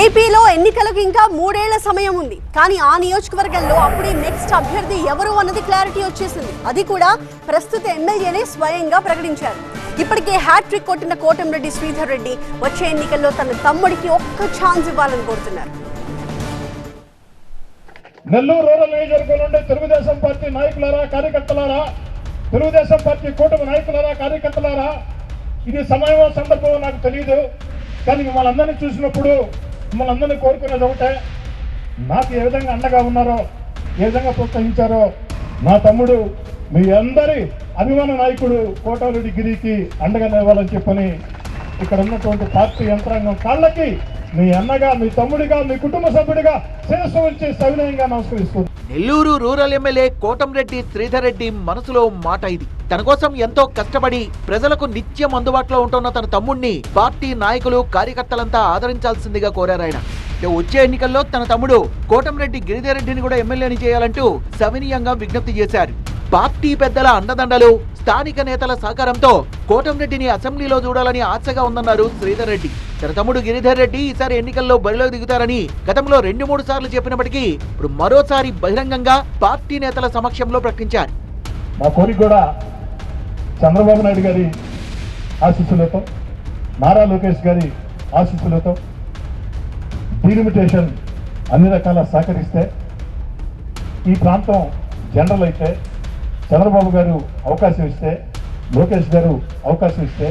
ఏపీలో ఎన్నికలకు ఇంకా మూడేళ్ళ సమయం ఉంది. కానీ ఆ నియోజకవర్గంలో అప్పుడే నెక్స్ట్ అభ్యర్థి ఎవరు అన్నది క్లారిటీ వచ్చేసింది. అది కూడా ప్రస్తుత ఎమ్మెల్యేనే స్వయంగా ప్రకటించారు. ఇప్పటికే హ్యాట్రిక్ కొట్టిన కోటంరెడ్డి శ్రీధర్ రెడ్డి వచ్చే ఎన్నికల్లో తన తమ్ముడికి ఒక్క ఛాన్స్ ఇవ్వాలని కోరుతున్నారు. నెల్లూరు రూరల్ నియోజకవర్గం నుండి తెలుగుదేశం పార్టీ నాయకులారా కార్యకర్తలారా తెలుగుదేశం పార్టీ కూటమి నాయకులారా కార్యకర్తలారా ఇది సమయమో సందర్భమో నాకు తెలియదు కానీ మిమ్మల్ని అందరినీ చూసినప్పుడు మిమ్మల్ని అందరినీ కోరుకునేది ఒకటే నాకు ఏ విధంగా అండగా ఉన్నారో ఏ విధంగా ప్రోత్సహించారో నా తమ్ముడు మీ అందరి అభిమాన నాయకుడు కోటారెడ్డి గిరికి అండగా నిలవాలని చెప్పని ఇక్కడ ఉన్నటువంటి పార్టీ యంత్రాంగం కాళ్ళకి మీ అన్నగా మీ తమ్ముడిగా మీ కుటుంబ సభ్యుడిగా శిరస్సు వచ్చి సవినయంగా నమస్కరిస్తుంది నెల్లూరు రూరల్ ఎమ్మెల్యే కోటంరెడ్డి శ్రీధర్ రెడ్డి మనసులో మాట ఇది. తన కోసం ఎంతో కష్టపడి ప్రజలకు నిత్యం అందుబాటులో ఉంటున్న తన తమ్ముణ్ణి పార్టీ నాయకులు కార్యకర్తలంతా ఆదరించాల్సిందిగా కోరారాయన వచ్చే ఎన్నికల్లో తన తమ్ముడు కోటంరెడ్డి గిరిధర్ రెడ్డిని కూడా ఎమ్మెల్యేని చేయాలంటూ సవినీయంగా విజ్ఞప్తి చేశారు. పార్టీ పెద్దల అండదండలు స్థానిక నేతల సహకారంతో కోటంరెడ్డిని అసెంబ్లీలో చూడాలని ఆశగా ఉందన్నారు శ్రీధర్ రెడ్డి తన తమ్ముడు గిరిధర్ రెడ్డి ఈసారి ఎన్నికల్లో బరిలో దిగుతారని గతంలో రెండు మూడు సార్లు చెప్పినప్పటికీ ఇప్పుడు మరోసారి బహిరంగంగా పార్టీ నేతల సమక్షంలో ప్రకటించారు. మా కోరిక కూడా చంద్రబాబు నాయుడు గారి ఆశీస్సులతో నారా లోకేష్ గారి ఆశీస్సులతో డీలిమిటేషన్ అన్ని రకాల సహకరిస్తే ఈ ప్రాంతం జనరల్ అయితే చంద్రబాబు గారు అవకాశం ఇస్తే లోకేష్ గారు అవకాశం ఇస్తే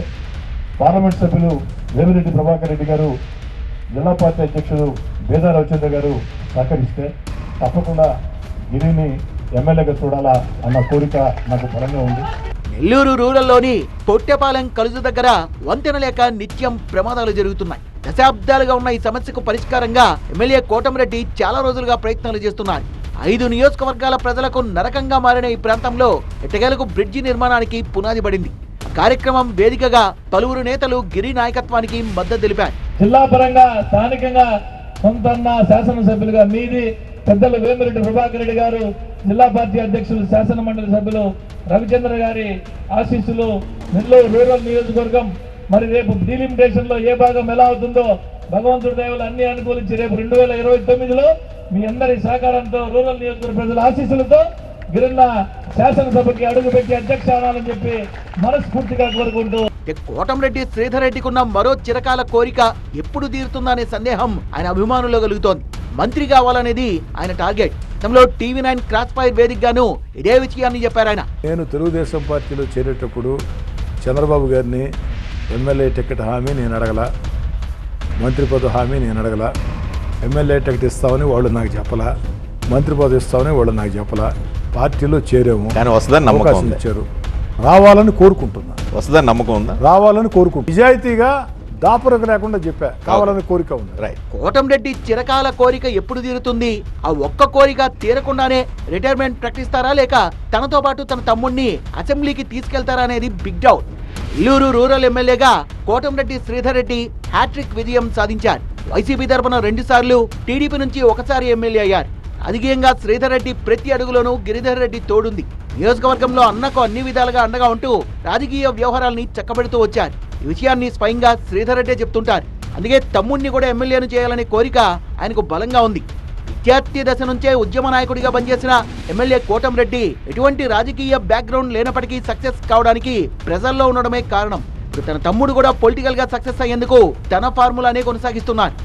పార్లమెంట్ సభ్యులు వేమిరెడ్డి ప్రభాకర్ రెడ్డి గారు జిల్లా పార్టీ అధ్యక్షుడు బేదా రవిచంద్ర గారు సహకరిస్తే తప్పకుండా గిరిని ఎమ్మెల్యేగా చూడాలా అన్న కోరిక నాకు బలంగా ఉంది. నెల్లూరు రూరల్లోని తొట్టెపాలెం కలుజు దగ్గర వంతెన లేక నిత్యం ప్రమాదాలు జరుగుతున్నాయి. దశాబ్దాలుగా ఉన్న ఈ సమస్యకు పరిష్కారంగా ఎమ్మెల్యే కోటమిరెడ్డి చాలా రోజులుగా ప్రయత్నాలు చేస్తున్నారు. ఐదు నియోజకవర్గాల ప్రజలకు నరకంగా మారిన ఈ ప్రాంతంలో ఎట్టకేలకు బ్రిడ్జి నిర్మాణానికి పునాది పడింది. కార్యక్రమం వేదికగా పలువురు నేతలు గిరి నాయకత్వానికి మద్దతు తెలిపారు. జిల్లా పరంగా స్థానికంగా సొంతన్న శాసనసభ్యులుగా మీది పెద్దలు వేమిరెడ్డి ప్రభాకర్ రెడ్డి గారు జిల్లా పార్టీ అధ్యక్షులు శాసన మండలి సభ్యులు రవిచంద్ర గారి ఆశీస్సులు నెల్లూరు రూరల్ నియోజకవర్గం. మరి రేపు డీలిమిటేషన్లో ఏ భాగం ఎలా అవుతుందో భగవంతుడి దేవులు అన్ని అనుకూలించి రేపు రెండు వేల ఇరవై తొమ్మిదిలో మీ అందరి సహకారంతో రూరల్ నియోజకవర్గ ప్రజల ఆశీస్సులతో గిరిన్న శాసనసభకి అడుగుపెట్టి చెప్పి మనస్ఫూర్తిగా కోరుకుంటూ కోటంరెడ్డి శ్రీధర్ రెడ్డికి ఉన్న మరో చిరకాల కోరిక ఎప్పుడు తీరుతుందనే సందేహం ఆయన అభిమానుల్లో కలుగుతోంది. మంత్రి కావాలనేది ఆయన టార్గెట్. గతంలో టీవీ నైన్ క్రాస్ ఫైర్ వేదికగాను ఇదే విషయాన్ని చెప్పారు ఆయన. నేను తెలుగుదేశం పార్టీలో చేరేటప్పుడు చంద్రబాబు గారిని ఎమ్మెల్యే టికెట్ హామీ నేను అడగల మంత్రి పదవి హామీ నేను అడగల ఎమ్మెల్యే టికెట్ ఇస్తామని వాళ్ళు నాకు చెప్పలా మంత్రి పదవి ఇస్తామని వాళ్ళు నాకు చెప్పలా. పార్టీలో చేరాము. కానీ వస్తుందని నమ్మకం ఇచ్చారు. రావాలని కోరుకుంటున్నా. వస్తుందని నమ్మకం ఉందా? రావాలని కోరుకుంటున్నా. నిజాయితీగా దాపురకు లేకుండా చెప్పా. కావాలని కోరిక ఉంది. రైట్ కోటంరెడ్డి చిరకాల కోరిక ఎప్పుడు తీరుతుంది? ఆ ఒక్క కోరిక తీరకుండానే రిటైర్మెంట్ ప్రకటిస్తారా లేక తనతో పాటు తన తమ్ముణ్ణి అసెంబ్లీకి తీసుకెళ్తారా అనేది బిగ్ డౌట్ ఇల్లూరు రూరల్ ఎమ్మెల్యేగా కోటంరెడ్డి శ్రీధర్ రెడ్డి హ్యాట్రిక్ విజయం సాధించారు. వైసీపీ తరపున రెండు సార్లు టీడీపీ నుంచి ఒకసారి ఎమ్మెల్యే అయ్యారు. అధికంగా శ్రీధర్ రెడ్డి ప్రతి అడుగులోనూ గిరిధర్ రెడ్డి తోడుంది. నియోజకవర్గంలో అన్నకు అన్ని విధాలుగా అండగా ఉంటూ రాజకీయ వ్యవహారాల్ని చక్కబెడుతూ వచ్చారు. ఈ విషయాన్ని స్వయంగా శ్రీధర్ రెడ్డే చెప్తుంటారు. అందుకే తమ్ముణ్ణి కూడా ఎమ్మెల్యేను చేయాలనే కోరిక ఆయనకు బలంగా ఉంది. విద్యార్థి దశ నుంచే ఉద్యమ నాయకుడిగా పనిచేసిన ఎమ్మెల్యే కోటంరెడ్డి ఎటువంటి రాజకీయ బ్యాక్గ్రౌండ్ లేనప్పటికీ సక్సెస్ కావడానికి ప్రజల్లో ఉండడమే కారణం. ఇప్పుడు తన తమ్ముడు కూడా పొలిటికల్గా సక్సెస్ అయ్యేందుకు తన ఫార్ములానే కొనసాగిస్తున్నారు.